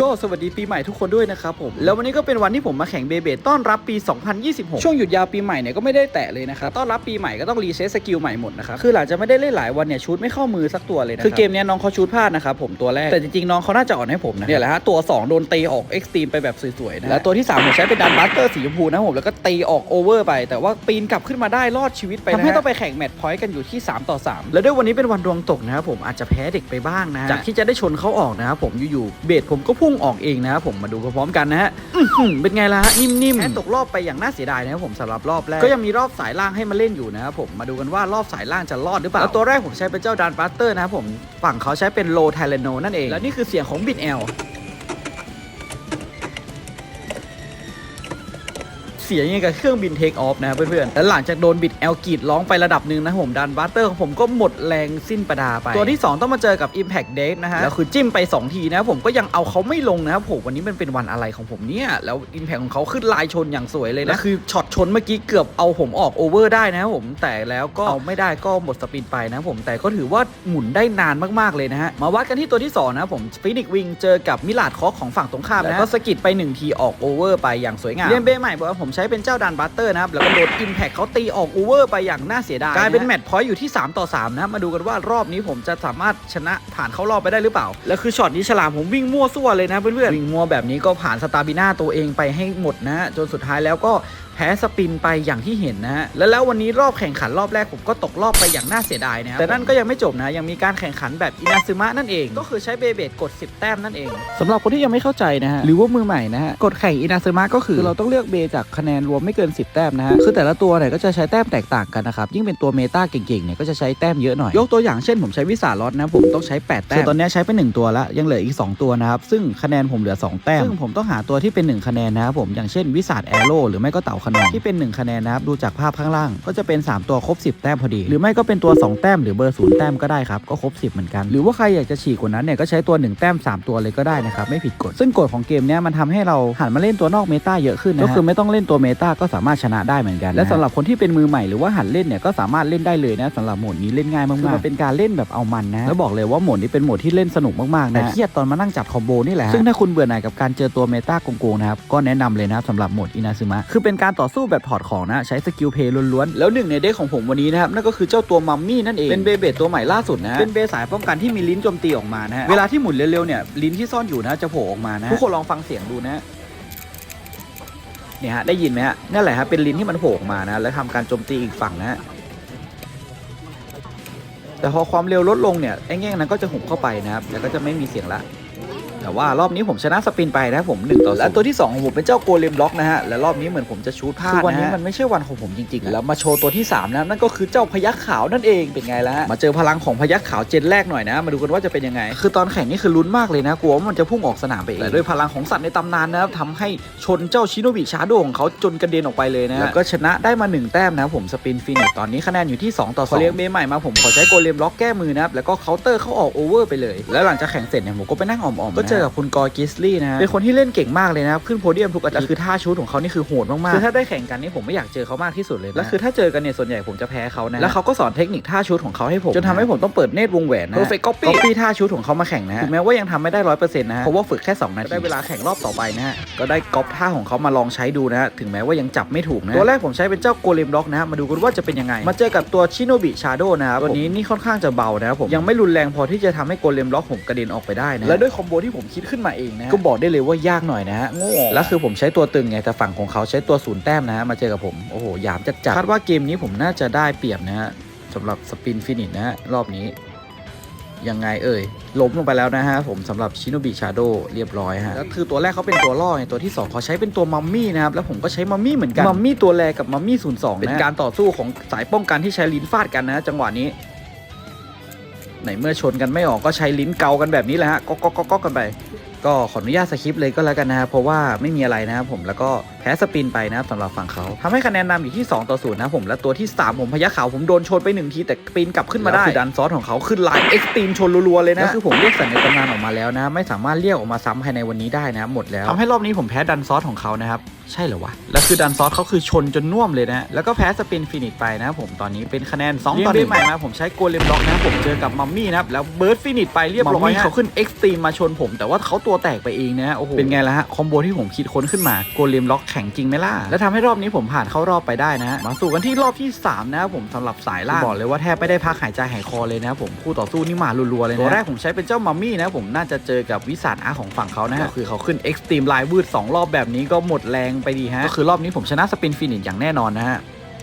ก็สวัสดีปีใหม่ทุกคนด้วยนะครับผม แล้ววันนี้ก็เป็นวันที่ผมมาแข่งเบเบต้อนรับปี 2026 ช่วงหยุดยาวปีใหม่เนี่ยก็ไม่ได้แตะเลยนะครับต้อนรับปีใหม่ก็ต้องรีเซ็ตสกิลใหม่หมดนะครับคือหลังจากไม่ได้เล่นหลายวันเนี่ยชูดไม่เข้ามือสักตัวเลยนะคือเกมเนี้ยน้องเขาชูดพลาดนะครับผมตัวแรกแต่จริงๆน้องเขาน่าจะอ่อนให้ผมนะเนี่ยแหละฮะตัว 2 โดนตีออกเอ็กซ์ตรีมไปแบบสวยๆนะแล้วตัวที่3ผมใช้เป็นดันบัสเตอร์สีชมพูนะครับผมแล้วก็ตีออกโอเวอร์ไป แต่ว่าปีนกลับขึ้นมาได้รอดชีวิตไปทำให้ต้องไปแข่งแมตช์พอยต์กันอยู่ที่ 3 ต่อ 3 แล้วด้วยวันนี้เป็นวันดวงตกนะครับผมอาจจะแพ้เด็กไปบ้างนะจากที่จะได้ชนเขาออกนะครับผมอยู่ๆเบสผมก็พุ่งออกเองนะครับผมมาดูพร้อมๆกันนะฮะอื้อหือเป็นไงล่ะฮะนิ่มๆแพ้ตกรอบไปอย่างน่าเสียดายนะครับผมสำหรับรอบแรกก็ยังมีรอบสายล่างให้มาเล่นอยู่นะครับผมมาดูกันว่ารอบสายล่างจะรอดหรือเปล่าแล้วตัวแรกผมใช้เป็นเจ้าดันบัสเตอร์นะครับผมฝั่งเขาใช้เป็นโลไทเลโนนั่นเองและนี่คือเสียงของบิดแอล เสียงยังกับเครื่องบินเทคออฟนะครับเพื่อนๆ แล้วหลังจากโดนบิดแอลกีดร้องไประดับหนึ่งนะผมดันบัตเตอร์ของผมก็หมดแรงสิ้นประดาไป ตัวที่ 2 ต้องมาเจอกับ Impact d a t e นะฮะ แล้วคือจิ้มไป 2 ทีนะผมก็ยังเอาเขาไม่ลงนะครับผมวันนี้มันเป็นวันอะไรของผมเนี่ย แล้ว Impact ของเขาขึ้นลายชนอย่างสวยเลยนะคือช็อตชนเมื่อกี้เกือบเอาผมออกโอเวอร์ได้นะครับผมแต่แล้วก็เอาไม่ได้ก็หมดสปินไปนะครับผมแต่ก็ถือว่าหมุนได้นานมากๆเลยนะฮะมาวัดกันที่ตัวที่สองนะผมฟินิกวิงเจอกับมิลาดคอของฝั่งตรงข้ามนะก็สกิดไปหนึ่งทีออกโอเวอร์ไปอย่างสวยงามเรียนเบใหม่บอกว่าผมใช้เป็นเจ้าดันบัตเตอร์นะครับ แล้วก็โดนอิมแพคเขาตีออกโอเวอร์ไปอย่างน่าเสียดายกลายเป็นแมตช์พอยต์อยู่ที่ 3 ต่อ 3 นะครับมาดูกันว่ารอบนี้ผมจะสามารถชนะผ่านเข้ารอบไปได้หรือเปล่า แล้วคือช็อตนี้ฉลามผมวิ่งมั่วซั่วเลยนะเพื่อนๆวิ่งมั่วแบบนี้ก็ผ่านสตาร์บิน่าตัวเองไปให้หมดนะฮะจนสุดท้ายแล้วก็ แพ้สปินไปอย่างที่เห็นนะฮะแล้วแล้ววันนี้รอบแข่งขันรอบแรกผมก็ตกรอบไปอย่างน่าเสียดายนะครับแต่นั่นก็ยังไม่จบนะ ยังมีการแข่งขันแบบอินาซึมะนั่นเอง ก็คือใช้เบเบดกด 10 แต้มนั่นเองสำหรับคนที่ยังไม่เข้าใจนะฮะหรือว่ามือใหม่นะฮะกดแข่งอินาซึมะก็คือเราต้องเลือกเบจากคะแนนรวมไม่เกิน 10 แต้มนะฮะคือแต่ละตัวเนี่ยก็จะใช้แต้มแตกต่างกันนะครับยิ่งเป็นตัวเมตาเก่งๆเนี่ยก็จะใช้แต้มเยอะหน่อยยกตัวอย่างเช่นผมใช้วิสาลอตนะผมต้องใช้8แต้มคือตอนนี้ใช้ไปหนึ่งตัวแล้วยังเหลืออีก 2 ตัวนะครับซึ่งคะแนนผมเหลือ 2 แต้มซึ่งผมต้องหาตัวที่เป็น 1 คะแนนนะครับผมอย่างเช่นวิสาแอโร่หรือไม่ก็เต่าขนองที่เป็น 1 คะแนนนะครับ ดูจากภาพข้างล่าง ก็จะเป็น 3 ตัวครบ 10 แต้มพอดี หรือไม่ก็เป็นตัว 2 แต้มหรือเบอร์ศูนย์แต้มก็ได้ครับ ก็ครบ 10 เหมือนกัน หรือว่าใครอยากจะฉีกกว่านั้นเนี่ยก็ใช้ตัว 1 แต้ม 3 ตัวเลยก็ได้นะครับ ไม่ผิดกฎ ซึ่งกฎของเกมเนี้ยมันทำให้เราหันมาเล่นตัวนอกเมตาเยอะขึ้นนะก็คือไม่ต้องเล่นตัวเมตาก็สามารถชนะได้เหมือนกัน และสำหรับคนที่เป็นมือใหม่หรือว่าหัดเล่นเนี่ยก็สามารถเล่นได้เลยนะสำหรับโหมดนี้เล่นง่ายมากๆคือมันเป็นการเล่นแบบเอามันนะแล้วบอกเลยว่าโหมดนี้เป็นโหมดที่เล่นสนุกมากๆนะแต่เครียดตอนมานั่งจับคอมโบนี่แหละซึ่งถ้าคุณเบื่อหน่ายกับการเจอตัวเมตาโกงๆนะครับก็แนะนำเลยนะครับสำหรับโหมดอินาซึมะคือเป็นการต่อสู้แบบถอดของนะใช้สกิลเพย์ล้วนๆ แล้วหนึ่งในเด็กของผมวันนี้นะครับนั่นก็คือเจ้าตัวมัมมี่นั่นเอง เป็นเบเบตตัวใหม่ล่าสุดนะเป็นเบสายป้องกันที่มีลิ้นโจมตีออกมานะฮะเวลาที่หมุนเร็วๆเนี่ยลิ้นที่ซ่อนอยู่นะจะโผล่ออกมานะทุกคนลองฟังเสียงดูนะเนี่ยฮะได้ยินไหมฮะนั่นแหละฮะเป็นลิ้นที่มันโผล่ออกมานะแล้วทำการโจมตีอีกฝั่งนะฮะแต่พอความเร็วลดลงเนี่ยไอ้แง่งนั้นก็จะหุบเข้าไปนะครับแล้วก็จะไม่มีเสียงละ แต่ว่ารอบนี้ผมชนะสปินไปนะครับผม1ต่อและตัวที่ 2 ของผมเป็นเจ้าโกเลมล็อกนะฮะ และรอบนี้เหมือนผมจะชูดพลาดนะวันนี้มันไม่ใช่วันของผมจริงๆ แล้วมาโชว์ตัวที่ 3 นะนั่นก็คือเจ้าพยักขาวนั่นเองเป็นไงล่ะมาเจอพลังของพยักขาวเจนแรกหน่อยนะ มาดูกันว่าจะเป็นยังไง คือตอนแข่งนี่คือลุ้นมากเลยนะกลัวว่ามันจะพุ่งออกสนามไปเองแต่ด้วยพลังของสัตว์ในตำนานนะครับทำให้ชนเจ้าชิโนบิชาโดของเขาจนกระเด็นออกไปเลยนะแล้วก็ชนะได้มา 1 แต้มนะผมสปินฟินิชตอนนี้คะแนนอยู่ที่ 2 ต่อ2พอเรียกเมย์ใหม่มาผมขอใช้โกเลมล็อกแก้มือนะครับแล้วก็เคาน์เตอร์เข้าออกโอเวอร์ไปเลย แล้วหลังจากแข่งเสร็จเนี่ยผมก็ไปนั่งอ่อมๆก็เจอกับคุณกอร์กิสลี่นะเป็นคนที่เล่นเก่งมากเลยนะครับขึ้นโพเดียมทุกอาทิตย์คือท่าชูตของเขานี่คือโหดมากๆคือถ้าได้แข่งกันนี่ผมไม่อยากเจอเขามากที่สุดเลยนะแล้วคือถ้าเจอกันเนี่ยส่วนใหญ่ผมจะแพ้เขานะแล้วเขาก็สอนเทคนิคท่าชูตของเขาให้ผมจนทำให้ผมต้องเปิดเนตรวงแหวนนะ perfect copy copy ท่าชูตของเขามาแข่งนะถึงแม้ว่ายังทำไม่ได้ร้อยเปอร์เซ็นต์นะเพราะว่าฝึกแค่2นาทีได้เวลาแข่งรอบต่อไปนะฮะก็ได้ก๊อปท่าของเขามาลองใช้ดูนะฮะถึงแม้ว่ายังจับไม่ถูกนะตัวแรกผมใช้เป็นเจ้าโกเลมล็อกนะฮะมาดูกันว่าจะเป็นยังไง มาเจอกับตัวชิโนบิชาโดนะครับตัวนี้นี่ค่อนข้างจะเบานะครับผมยังไม่รุนแรงพอที่จะทำให้โกเลมล็อกผมกระเด็นออกไปได้นะและด้วยคอมโบที่ผมคิดขึ้นมาเองนะก็บอกได้เลยว่ายากหน่อยนะฮะโง่แล้วคือผมใช้ตัวตึงไงแต่ฝั่งของเขาใช้ตัวศูนย์แต้มนะฮะมาเจอกับผมโอ้โหหยามจัดจัดคาดว่าเกมนี้ผมน่าจะได้เปรียบนะฮะสำหรับสปินฟินิชนะฮะรอบนี้ยังไงเอ่ยล้มลงไปแล้วนะฮะผมสำหรับชิโนบิชาโดเรียบร้อยฮะแล้วคือตัวแรกเขาเป็นตัวล่อไงตัวที่ 2 เขาใช้เป็นตัวมัมมี่นะครับ แล้วผมก็ใช้มัมมี่เหมือนกัน มัมมี่ตัวแรกกับมัมมี่ศูนย์สองเป็นการต่อสู้ของสายป้องกันที่ใช้ลิ้นฟาดกันนะ จังหวะนี้ ไหนเมื่อชนกันไม่ออกก็ใช้ลิ้นเกากันแบบนี้แหละฮะก็ก็ก็ก็กันไป ก็ขออนุญาตสคริปต์เลยก็แล้วกันนะครับเพราะว่าไม่มีอะไรนะครับผมแล้วก็ พ้สปินไปนะครับสำหรับฝั่งเขาทำให้คะแนนนำอยู่ที่ 2 ต่อ0นะผมและตัวที่ 3 ผมพยัคฆ์ขาวผมโดนชนไปหนึ่งที แต่ปีนกลับขึ้นมาได้คือดันซอสของเขาขึ้นไลน์เอ็กซ์ตรีมชนรัวๆเลยนะคือผมเรียกสัญญาตำนานออกมาแล้วนะไม่สามารถเรียกออกมาซ้ำภายในวันนี้ได้นะหมดแล้วทำให้รอบนี้ผมแพ้ดันซอสของเขานะครับใช่เหรอวะแล้วคือดันซอสเขาคือชนจนน่วมเลยนะแล้วก็แพ้สปินฟินิชไปนะครับผมตอนนี้เป็นคะแนน2ต่อหนึ่งใหม่นะผมใช้โกเลมบล็อกนะครับผมเจอกับมัมมี่นะครับแล้วเบิร์ดฟินิชไปเรียบร้อยเขาขึ้นเอ็กซ์ตรีมมาชนผม แต่ว่าเขาตัวแตกไปเองนะโอ้โหเป็นไงล่ะฮะคอมโบที่ผมคิดค้นขึ้นมาโกเลมบล็อกแข็งจริงไหมล่ะ แล้วทำให้รอบนี้ผมผ่านเข้ารอบไปได้นะฮะ มาสู่กันที่รอบที่ 3 นะครับผมสำหรับสายล่างบอกเลยว่าแทบไม่ได้พักหายใจหายคอเลยนะครับผมคู่ต่อสู้นี่มารัวๆเลยนะตัวแรกผมใช้เป็นเจ้ามัมมี่นะผมน่าจะเจอกับวิสาดอาของฝั่งเขานะฮะคือเขาขึ้นเอ็กซ์ตรีมไลน์วืดสองรอบแบบนี้ก็หมดแรงไปดีฮะก็คือรอบนี้ผมชนะสปินฟินิชอย่างแน่นอนนะฮะ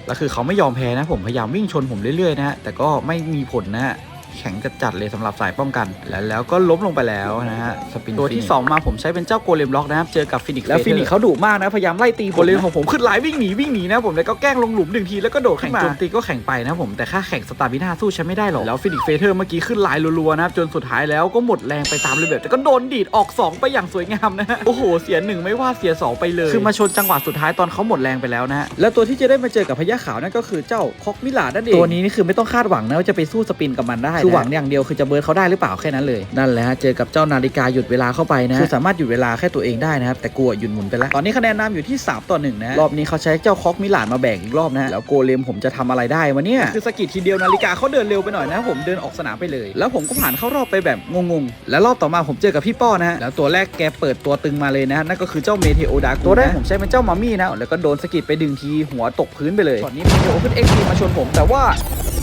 แล้วคือเขาไม่ยอมแพ้นะผมพยายามวิ่งชนผมเรื่อยๆนะฮะแต่ก็ไม่มีผลนะฮะ แข็งจัดๆเลยสำหรับสายป้องกัน แล้วแล้วก็ล้มลงไปแล้วนะฮะสปินตัวที่ 2 มาผมใช้เป็นเจ้าโกเลมล็อกนะครับ เจอกับฟินิกแล้วฟินิกเขาดุมากนะ พยายามไล่ตีโกเลมของผมขึ้นไลน์วิ่งหนีวิ่งหนีนะผมแล้วก็แกล้งลงหลุมหนึ่งทีแล้วก็โดดขึ้นมาโจมตีก็แข่งไปนะผมแต่ค่าแข่งสตาร์บิน่าสู้ฉันไม่ได้หรอกแล้วฟินิกเฟเธอร์เมื่อกี้ขึ้นไลน์รัวๆนะครับจนสุดท้ายแล้วก็หมดแรงไปตามเลยแบบแต่ก็โดนดีดออก 2 ไปอย่างสวยงามนะฮะโอ้โหเสียหนึ่งไม่ว่าเสียสองไปเลย คือมาชนจังหวะสุดท้ายตอนเขาหมดแรงไปแล้วนะฮะแล้วตัวที่จะได้มาเจอกับพญาขาวนั่นก็คือเจ้าคอกมิลานั่นเองตัวนี้นี่คือไม่ต้องคาดหวังนะว่าจะไปสู้สปินกับมันได้คือหวังอย่างเดียวคือจะเบิร์ดเขาได้หรือเปล่าแค่นั้นเลยนั่นแหละฮะเจอกับเจ้านาฬิกาหยุดเวลาเข้าไปนะคือสามารถหยุดเวลาแค่ตัวเองได้นะครับแต่กลัวหยุดหมุนไปแล้วตอนนี้คะแนนนำอยู่ที่ 3 ต่อ1นะรอบนี้เขาใช้เจ้าคอกมิลานมาแบ่งอีกรอบนะแล้วโกเลมผมจะทำอะไรได้วะเนี่ยคือสะกิดทีเดียวนาฬิกาเขาเดินเร็วไปหน่อยนะ ผมเดินออกสนามไปเลย แล้วผมก็ผ่านเข้ารอบไปแบบงงๆแล้วรอบต่อมาผมเจอกับพี่ป้อนะฮะแล้วตัวแรกแกเปิดตัวตึงมาเลยนะนั่นก็คือเจ้าเมเทโอดาตัวแรกผมใช้เป็นเจ้ามัมมี่นะแล้วก็โดนสะกิดไปดึงทีหัวตกพื้นไปเลยช็อตนี้เมเทโอขึ้นเอ็กซ์ทีมาชนผมแต่ว่า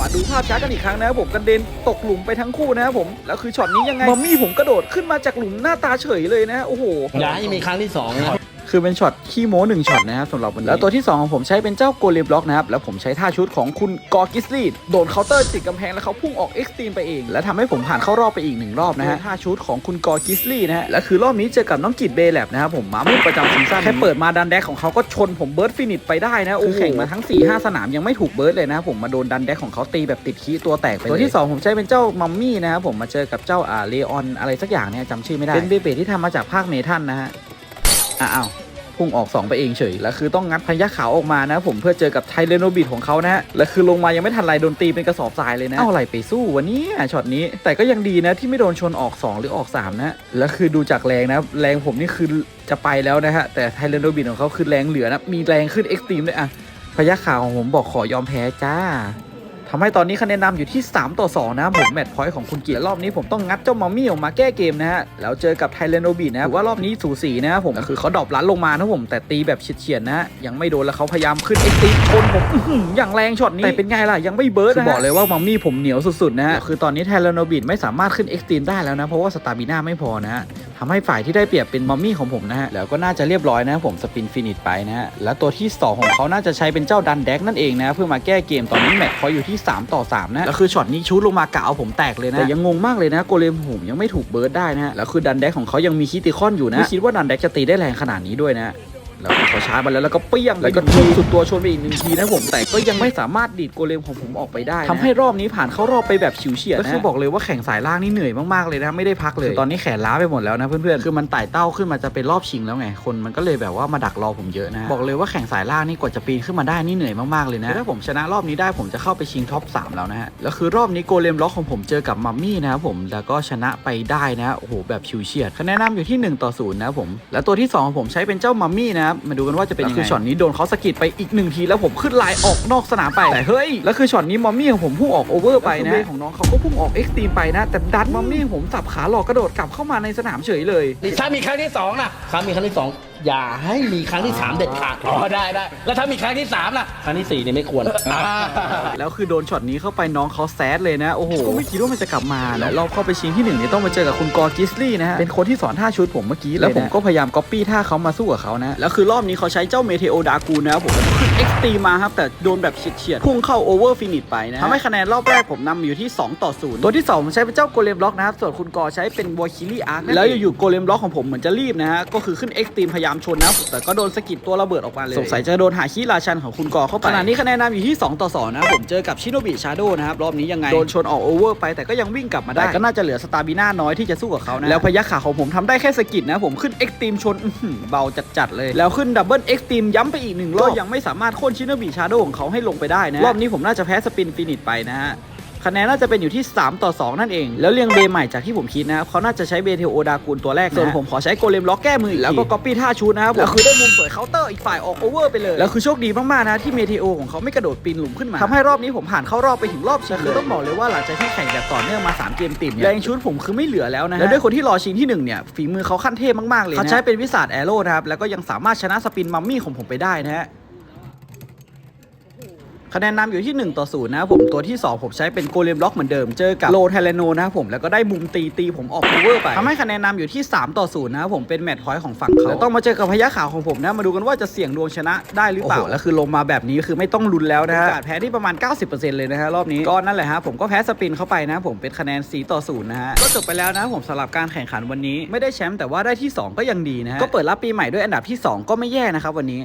มาดูภาพช้ากันอีกครั้งนะครับผมกระเด็นตกหลุมไปทั้งคู่นะครับผมแล้วคือช็อตนี้ยังไงมัมมี่ผมกระโดดขึ้นมาจากหลุมหน้าตาเฉยเลยนะโอ้โหอย่าให้มีครั้งที่สองนะ คือเป็นช็อตขี้โม้หนึ่งช็อตนะครับสำหรับวันนี้แล้วตัวที่ 2 ของผมใช้เป็นเจ้าโกเลมบล็อกนะครับแล้วผมใช้ท่าชุดของคุณกอร์กิสลีดโดนเคาน์เตอร์ติดกำแพงแล้วเขาพุ่งออกเอ็กซ์ตรีมไปเอง และทำให้ผมผ่านเข้ารอบไปอีกหนึ่งรอบนะฮะท่าชุดของคุณกอร์กิสลีนะฮะและคือรอบนี้เจอกับน้องกิดเบย์แลบนะครับผมมามืดประจำซีซั่นแค่เปิดมาดันแดกของเขาก็ชนผมเบิร์ดฟินิชไปได้นะโอ้โหแข่งมาทั้ง4 5สนามยังไม่ถูกเบิร์ดเลยนะผมมาโดนดันแดกของเขาตีแบบติดขี้ตัวแตกไปเลยตัวที่ 2 ผมใช้เป็นเจ้ามัมมี่นะครับผมมาเจอกับเจ้าอ่าเลออนอะไรสักอย่างเนี่ยจำชื่อไม่ได้เป็นเบเบที่ทำมาจากภาคเมทัลนะฮะ อ้าวพุ่งออก2ไปเองเฉย แล้วคือต้องงัดพยัคฆ์ขาวออกมานะผมเพื่อเจอกับไทเรโนบิดของเขานะแล้วคือลงมายังไม่ทันไรโดนตีเป็นกระสอบทรายเลยนะเอาอะไรไปสู้วันนี้ช็อตนี้ แต่ก็ยังดีนะที่ไม่โดนชนออก 2 หรือออก 3 นะ แล้วคือดูจากแรงนะ แรงผมนี่คือจะไปแล้วนะฮะ แต่ไทเรโนบิดของเขาคือแรงเหลือนะ มีแรงขึ้นเอ็กซ์ตรีมเลยอะพยัคฆ์ขาวของผมบอกขอยอมแพ้จ้า ทำให้ตอนนี้คะแนนนำอยู่ที่ 3 ต่อ 2 นะครับผมแมตช์พอยต์ของคุณเกียรติรอบนี้ผมต้องงัดเจ้ามัมมี่ออกมาแก้เกมนะฮะแล้วเจอกับไทเลโนบินะว่ารอบนี้สูสีนะครับผมก็คือเขาดรอปลันลงมานะผมแต่ตีแบบเฉียดๆนะฮะยังไม่โดนแล้วเขาพยายามขึ้นเอ็กซ์ตีชนผมอย่างแรงช็อตนี้แต่เป็นไงล่ะยังไม่เบิร์ดนะบอกเลยว่ามัมมี่ผมเหนียวสุดๆนะฮะคือตอนนี้ไทเลโนบิไม่สามารถขึ้นเอ็กซ์ตีได้แล้วนะเพราะว่าสตาบิน่าไม่พอนะฮะ ทำให้ฝ่ายที่ได้เปรียบเป็นมัมมี่ของผมนะฮะแล้วก็น่าจะเรียบร้อยนะผมสปินฟินิชไปนะฮะแล้วตัวที่ 2 ของเขาน่าจะใช้เป็นเจ้าดันแดกนั่นเองนะเพื่อมาแก้เกมตอนนี้แมตช์เขาอยู่ที่ 3 ต่อ 3 นะแล้วคือช็อตนี้ชูดลงมากะเอาผมแตกเลยนะแต่ยังงงมากเลยนะโกเลมผมยังไม่ถูกเบิร์ดได้นะฮะแล้วคือดันแดกของเขายังมีคิติคอนอยู่นะไม่คิดว่าดันแดกจะตีได้แรงขนาดนี้ด้วยนะ แล้วเขาชาร์จมาแล้วแล้วก็เปี้ยงแล้วก็ทุบสุดตัวชนไปอีกหนึ่งทีนะผมแต่ก็ยังไม่สามารถดีดโกเลมของผมออกไปได้ทำให้รอบนี้ผ่านเข้ารอบไปแบบฉิวเฉียดนะก็คือบอกเลยว่าแข่งสายล่างนี่เหนื่อยมากๆเลยนะไม่ได้พักเลยตอนนี้แขนล้าไปหมดแล้วนะเพื่อนๆคือมันไต่เต้าขึ้นมาจะเป็นรอบชิงแล้วไงคนมันก็เลยแบบว่ามาดักรอผมเยอะนะบอกเลยว่าแข่งสายล่างนี่กว่าจะปีนขึ้นมาได้นี่เหนื่อยมากๆเลยนะถ้าผมชนะรอบนี้ได้ผมจะเข้าไปชิงท็อป3แล้วนะฮะแล้วคือรอบนี้โกเลมล็อกของผมเจอกับมัมมี่นะครับผมแล้วก็ชนะไปได้นะโอ้โหแบบฉิวเฉียดคะแนนนำอยู่ที่ 1 ต่อ0นะครับผมแล้วตัวที่สองของผมใช้เป็นเจ้ามัมมี่นะครับ มาดูกันว่าจะเป็นยังไงคือช็อตนี้โดนเขาสะกิดไปอีกหนึ่งทีแล้วผมขึ้นไลน์ออกนอกสนามไปแต่เฮ้ยแล้วคือช็อตนี้มัมมี่ของผมพุ่งออกโอเวอร์ไปนะของน้องเขาก็พุ่งออกเอ็กซ์ตรีมไปนะ แต่ดันมัมมี่ผมสับขาหลอกกระโดดกลับเข้ามาในสนามเฉยเลยถ้ามีครั้งที่สองนะครั้งมีครั้งที่ส องอย่าให้มีครั้งที่สามเด็ดขาดอ๋อได้ได้แล้วถ้ามีครั้งที่สามล่ะครั้งที่สี่เนี่ยไม่ควรอ่าแล้วคือโดนช็อตนี้เข้าไปน้องเขาแซดเลยนะ โอ้โหก็ไม่คิดว่ามันจะกลับมาแล้วรอบเข้าไปชิงที่หนึ่งเนี่ยต้องมาเจอกับคุณกอร์กิสลี่นะฮะเป็นคนที่สอนท่าชุดผมเมื่อกี้เลยนะแล้วผมก็พยายามก๊อปปี้ท่าเขามาสู้กับเขานะแล้วคือรอบนี้เขาใช้เจ้าเมเทโอดากูนะครับผมแล้วก็ขึ้นเอ็กซ์ตีมาครับแต่โดนแบบเฉียดๆพุ่งเข้าโอเวอร์ฟินิชไปนะทำให้คะแนนรอบแรกผมนำอยู่ที่ 2 ต่อ 0 ตัวที่ 2 ผมใช้เป็นเจ้าโกเลมบล็อกนะครับส่วนคุณกอใช้เป็นวอคิลี่อาร์แล้วอยู่ๆโกเลมบล็อกของผมเหมือนจะรีบนะฮะก็คือขึ้นเอ็กซ์ตีมพยายามายามชนนะ แต่ก็โดนสะกิดตัวระเบิดออกมาเลย สงสัยจะโดนหาคีราชันของคุณกอเข้าไปขณะนี้คะแนนนำอยู่ที่ 2 ต่อ 2 นะผมเจอกับชิโนบิชาโดนะครับ รอบนี้ยังไง โดนชนออกโอเวอร์ไปแต่ก็ยังวิ่งกลับมาได้ ก็น่าจะเหลือสตาบิน่าน้อยที่จะสู้กับเขานะ แล้วพยัคฆ์ขาของผมทำได้แค่สะกิดนะผมขึ้นเอ็กซ์ตรีมชนอื้อหือเบาจัดๆเลย แล้วขึ้นดับเบิลเอ็กซ์ตรีมย้ำไปอีกหนึ่งรอบก็ยังไม่สามารถโค่นชิโนบิชาโดของเขาให้ลงไปได้นะรอบนี้ผมน่าจะแพ้สปินฟินิชไปนะฮะ คะแนนน่าจะเป็นอยู่ที่ 3 ต่อ 2 นั่นเอง แล้วเรียงเบย์ใหม่จากที่ผมคิดนะครับเขาน่าจะใช้เบเทโอดากูลตัวแรกนะส่วนผมขอใช้โกเลมล็อกแก้มืออีกแล้วก็ก๊อปปี้ท่าชูนะครับแล้วคือได้มุมสวยเคาน์เตอร์อีกฝ่ายออกโอเวอร์ไปเลย แล้วคือโชคดีมากๆนะที่เมเทโอของเขาไม่กระโดดปีนหลุมขึ้นมาทำให้รอบนี้ผมผ่านเข้ารอบไปถึงรอบชิงคือต้องบอกเลยว่าหลังจากที่แข่งแบบต่อเนื่องมา 3 เกมติดเนี่ยแรงชุดผมคือไม่เหลือแล้วนะแล้วด้วยคนที่รอชิงที่หนึ่งเนี่ยฝีมือเขาขั้นเทพมากๆเลยนะเขาใช้เป็นวิสาดแอโร่นะครับแล้วก็ยังสามารถชนะสปินมัมมี่ของผมไปได้นะฮะ คะแนนนำอยู่ที่ 1 ต่อ0นะครับผมตัวที่ 2 ผมใช้เป็นโกเลมล็อกเหมือนเดิมเจอกับโลเทเลโนนะครับผมแล้วก็ได้มุมตีตีผมออกโอเวอร์ไปทำให้คะแนนนำอยู่ที่ 3 ต่อ0นะครับผมเป็นแมตช์พอยต์ของฝั่งเขาแล้วต้องมาเจอกับพยัคฆ์ขาวของผมนะมาดูกันว่าจะเสี่ยงดวงชนะได้หรือเปล่าแล้วคือลงมาแบบนี้คือไม่ต้องลุ้นแล้วนะฮะโอกาสแพ้ที่ประมาณ 90%เลยนะฮะรอบนี้ก็นั่นแหละฮะผมก็แพ้สปินเข้าไปนะผมเป็นคะแนน4ต่อ0นะฮะก็จบไปแล้วนะผมสำหรับการแข่งขันวันนี้ ไม่ได้แชมป์แต่ว่าได้ที่ 2 ก็ยังดีนะฮะก็เปิดรับปีใหม่ด้วยอันดับที่ 2 ก็ไม่แย่นะครับวันนี้